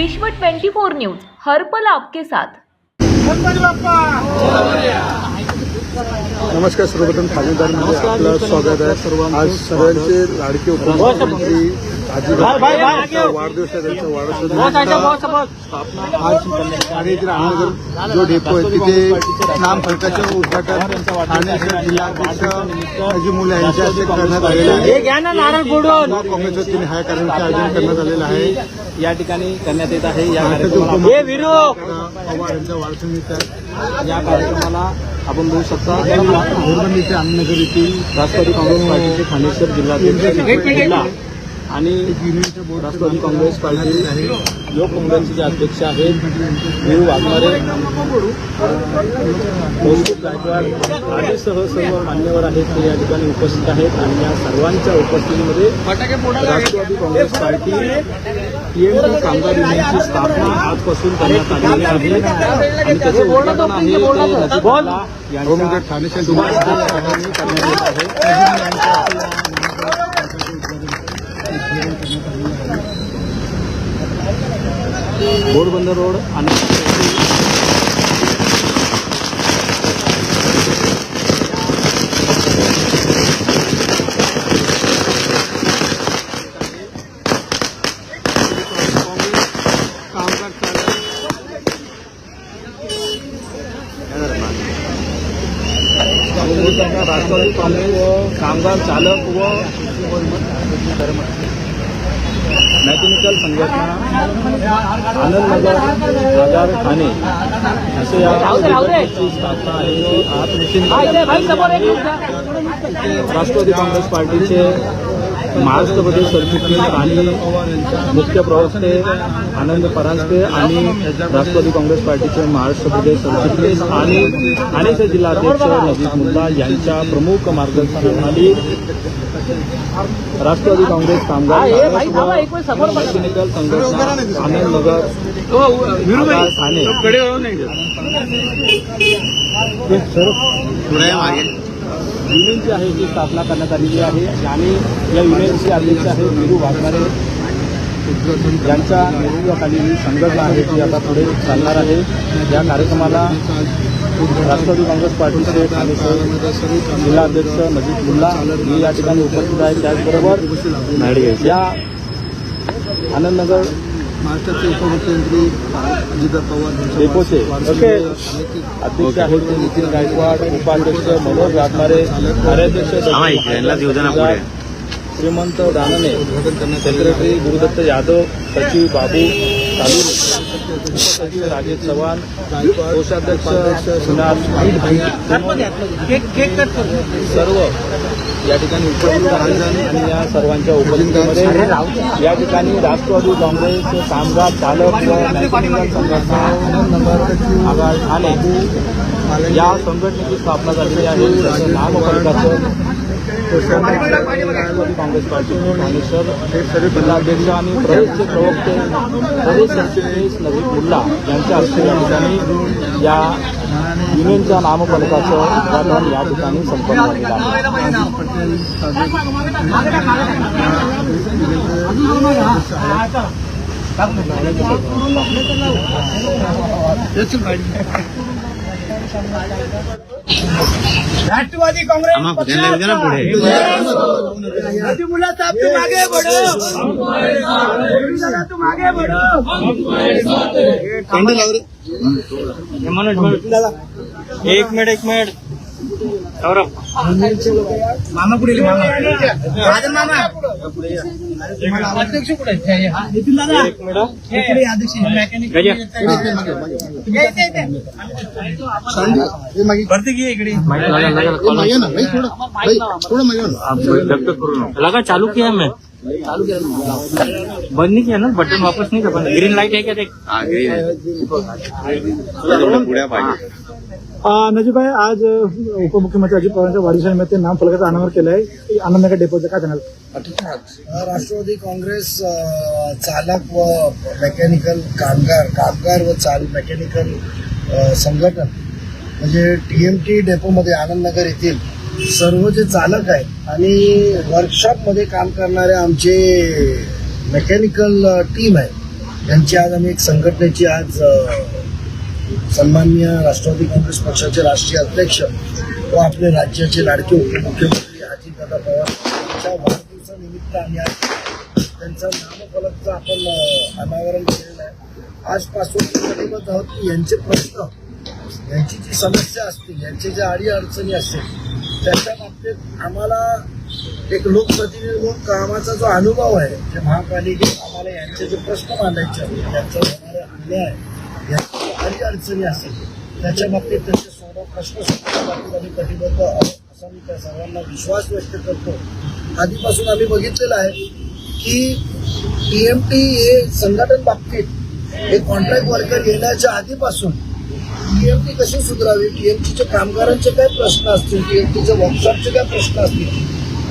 विश्व 24 न्यूज हरपल आपके साथ. नमस्कार सर्वप्रथम ठाणेदारमध्ये आपलं स्वागत आहे. आज सर्वांचे लाडके उपमुख्यमंत्री आजीबाई यांचा वाढदिवस आहे त्यांचा वाढदिवस स्थापना आज ठाणे येथील आनंदनगर जो डेपो आहे तिथे नाम फलकाचे उद्घाटन ठाणे जिल्हाध्यक्ष अजी मुले यांच्या हस्ते करण्यात आलेलं आहे. काँग्रेस वतीने हा कार्यक्रमाचे आयोजन करण्यात आलेलं आहे. या ठिकाणी करण्यात येत आहे. या कार्यक्रमाला उपमुख्यमंत्री हे विरू पवार यांचा वाढदिवस आहे. या कार्यक्रमाला आपण बघू शकता. घोरबंद इथे आनंदनगर येथील राष्ट्रवादी काँग्रेस पार्टीचे ठाणेश्वर जिल्हाध्यक्ष जिल्हा आणि राष्ट्रवादी काँग्रेस पार्टी युवक काँग्रेसचे जे अध्यक्ष आहेत. वीरू वाघमारे गायकवाड आदीसह सर्व मान्यवर आहेत ते या ठिकाणी उपस्थित आहेत. आणि या सर्वांच्या उपस्थितीमध्ये राष्ट्रवादी काँग्रेस पार्टी पीएमटी कामगार युनियनची स्थापना आजपासून करण्यात आलेली आहे. आणि त्याचं उद्घाटन आहे ते ठाणे सुभाष करण्यात येत आहे. बोरबंदर रोड आणि कामगार राष्ट्रवादी काँग्रेस कामगार चालक व मॅकॅनिकल संघटना आनंदनगर आजार ठाणे असे या संघटनेची स्थापना आहे आज निश्चित राष्ट्रवादी काँग्रेस पार्टीचे महाराष्ट्र प्रदेश सरचिटणीस आणि मुख्य प्रवक्ते आनंद परांजपे आणि राष्ट्रवादी काँग्रेस पार्टीचे महाराष्ट्र प्रदेश सरचिटणीस आणि ठाणेचे जिल्हाध्यक्ष नजीब मुल्ला यांच्या प्रमुख मार्गदर्शनाखाली राष्ट्रवादी काँग्रेस कामगार मॅकॅनिकल संघटना आनंदनगर आगार, ठाणे. युनियन जी आहे ती स्थापना करण्यात आलेली आहे. आणि या युनियनचे अध्यक्ष आहेत वीरू वाघमारे. यांच्या नेतृत्वाखाली ही संघटना आहे ती आता पुढे चालणार आहे. या कार्यक्रमाला राष्ट्रवादी काँग्रेस पार्टीचे जिल्हाध्यक्ष नजीब मुल्ला हे या ठिकाणी उपस्थित आहेत. त्याचबरोबर या आनंदनगर महाराष्ट्राचे उपमुख्यमंत्री पवार डेपोचे. ओके. अध्यक्ष आहेत नितीन गायकवाड उपाध्यक्ष मनोज वाघमारे कार्याध्यक्ष श्रीमंत दानने. सेक्रेटरी गुरुदत्त यादव सचिव बाबू सचिव राजेश चव्हाण कोषाध्यक्ष सर्व या ठिकाणी उपस्थित आणि या सर्वांच्या उपस्थितीमध्ये या ठिकाणी राष्ट्रवादी काँग्रेस कामगार चालक संघटना आगार ठाणे. या संघटनेची स्थापना झालेली आहे. नामफलकाचं राष्ट्रवादी काँग्रेस पार्टी ठाणेश्वर जिल्हाध्यक्ष आणि प्रदेशचे प्रवक्ते प्रदेश सरचिटणीस नजीब मुल्ला यांच्या हस्ते या ठिकाणी या युनियनच्या नामफलकाचं उद्घाटन या ठिकाणी संपन्न झालेलं आहे राष्ट्रवादी कांग्रेस मुला साहब तुम आगे बढ़ो दादा, तुम आगे बढ़ो एक मिनिट एक मिनिट. मामा पुढे ये, मामा. राजन मामा. अध्यक्ष कुठे आहेत? हा, नितीन दादा. एक मिनिट. इकडे अध्यक्ष. भरती घे लगा चालू किया मैं. बंद नहीं किया ना? बटन वापस नहीं कर ग्रीन लाइट है क्या देख? नजीबाई आज उपमुख्यमंत्री अजित पवारांच्या वाढदिवसानिमित्त नाम फलकाचं अनावर केला आहे आनंदनगर डेपोचं काय सांगाल? राष्ट्रवादी काँग्रेस चालक व मेकॅनिकल कामगार कामगार व चाल मेकॅनिकल संघटन म्हणजे टी एम टी डेपोमध्ये आनंदनगर येथील सर्व जे चालक आहेत आणि वर्कशॉपमध्ये काम करणारे आमचे मेकॅनिकल टीम आहे त्यांची आज आम्ही एक संघटनेची आज सन्मान्य सन्माननीय राष्ट्रवादी काँग्रेस पक्षाचे राष्ट्रीय अध्यक्ष व आपले राज्याचे लाडके उपमुख्यमंत्री अजितदादा पवार यांच्या वाढदिवसानिमित्त आम्ही आज त्यांचा नामफलकचं आपण अनावरण केलेलं आहे. आजपासून कटिबद्ध आहोत की यांचे प्रश्न यांची जी समस्या असतील यांची ज्या अडी अडचणी असतील त्याच्या बाबतीत आम्हाला एक लोकप्रतिनिधी म्हणून कामाचा जो अनुभव आहे जे महापालिकेत आम्हाला यांचे जे प्रश्न मांडायचे आहेत त्यांचा होणारा अन्याय काही अडचणी असेल त्याच्या बाबतीत त्यांचे सोडव प्रश्न सोडवण्याच्या बाबतीत आम्ही कटिबद्ध आहोत असा मी त्या सर्वांना विश्वास व्यक्त करतो. आधीपासून आम्ही बघितलेलं आहे की टी एम टी हे संघटन बाबतीत हे कॉन्ट्रॅक्ट वर्कर येण्याच्या आधीपासून टीएमटी कशी सुधारावी? टीएमटीच्या कामगारांचे काय प्रश्न असतील? टीएमटीच्या वर्कशॉपचे काय प्रश्न असतील?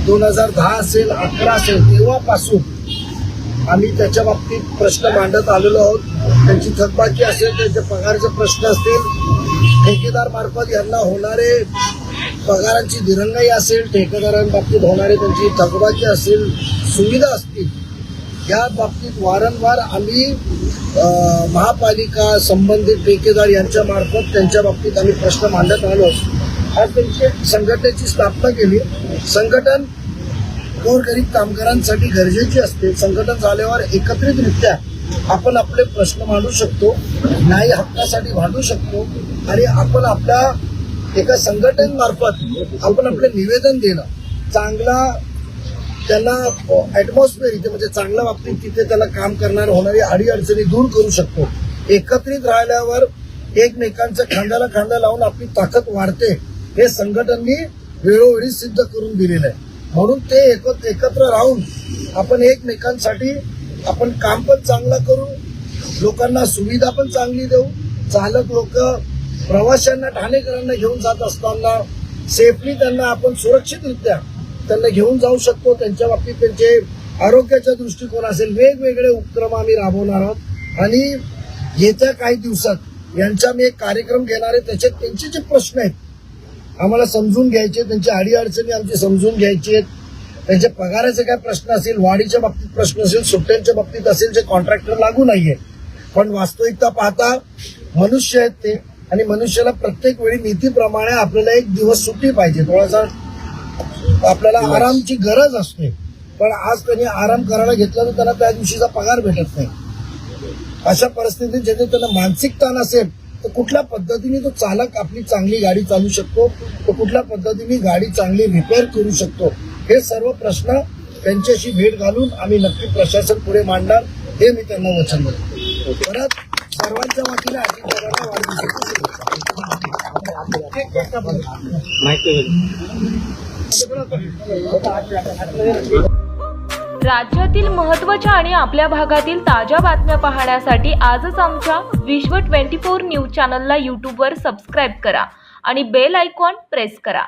दोन हजार दहा असेल अकरा असेल तेव्हापासून आम्ही त्याच्या बाबतीत प्रश्न मांडत आलेलो आहोत. त्यांची थकबाकी असेल त्यांचे पगारचे प्रश्न असतील ठेकेदार मार्फत यांना होणारे पगारांची दिरंगाई असेल ठेकेदारांबाबतीत होणारे त्यांची थकबाकी असेल सुविधा असतील या बाबतीत वारंवार आम्ही महापालिका संबंधित ठेकेदार यांच्या मार्फत त्यांच्या बाबतीत आम्ही प्रश्न मांडत आलो. आज त्यांची संघटनेची स्थापना केली. संघटन गोरगरीब कामगारांसाठी गरजेची असते. संघटन झाल्यावर एकत्रितरित्या आपण आपले प्रश्न मांडू शकतो न्याय हक्कासाठी भांडू शकतो आणि आपण आपल्या एका संघटनेमार्फत आपण आपले निवेदन देणं चांगला त्याला ऍटमॉस्फिअर इथे म्हणजे चांगल्या बाबतीत तिथे त्याला काम करणार होणारी अडी अडचणी दूर करू शकतो. एकत्रित राहिल्यावर एकमेकांच्या खांद्याला खांदा लावून आपली ताकद वाढते. हे संघटननी वेळोवेळी सिद्ध करून दिलेलं आहे. म्हणून ते एकत्र एकत्र राहून आपण एकमेकांसाठी आपण काम पण चांगलं करू लोकांना सुविधा पण चांगली देऊ. चालक लोक प्रवाशांना ठाणेकरांना घेऊन जात असताना सेफली त्यांना आपण सुरक्षितरित्या त्यांना घेऊन जाऊ शकतो. त्यांच्या बाबतीत त्यांचे आरोग्याच्या दृष्टिकोन असेल वेगवेगळे उपक्रम आम्ही राबवणार आहोत. आणि येत्या काही दिवसात यांचा मी एक कार्यक्रम घेणार आहे. त्याच्यात त्यांचे जे प्रश्न आहेत आम्हाला समजून घ्यायचे त्यांची अडीअडचणी आमची समजून घ्यायची आहेत. त्यांच्या पगाराचे काय प्रश्न असेल वाढीच्या बाबतीत प्रश्न असेल सुट्ट्यांच्या बाबतीत असेल जे कॉन्ट्रॅक्टर लागू नाहीये. पण वास्तविकता पाहता मनुष्य आहेत ते आणि मनुष्याला प्रत्येक वेळी नीतीप्रमाणे आपल्याला एक दिवस सुट्टी पाहिजे. थोडासा आपल्याला आरामची गरज असते. पण आज त्यांनी आराम करायला घेतला तर त्यांना त्या दिवशीचा पगार भेटत नाही. अशा परिस्थितीत जेथे त्यांना मानसिक ताण असेल तर कुठल्या पद्धतीने तो चालक आपली चांगली गाडी चालू शकतो? तो कुठल्या पद्धतीने गाडी चांगली रिपेअर करू शकतो? हे सर्व प्रश्न त्यांच्याशी भेट घालून आम्ही नक्की प्रशासन पुढे मांडणार हे मी त्यांना वचन देतो. परत सर्वांच्या वतीने राज्यातील महत्त्वाच्या आणि आपल्या भागातील ताज्या बातम्या पाहण्यासाठी आजच आमच्या विश्व 24 न्यूज चॅनलला यूट्यूबवर सबस्क्राईब करा आणि बेल आयकॉन प्रेस करा.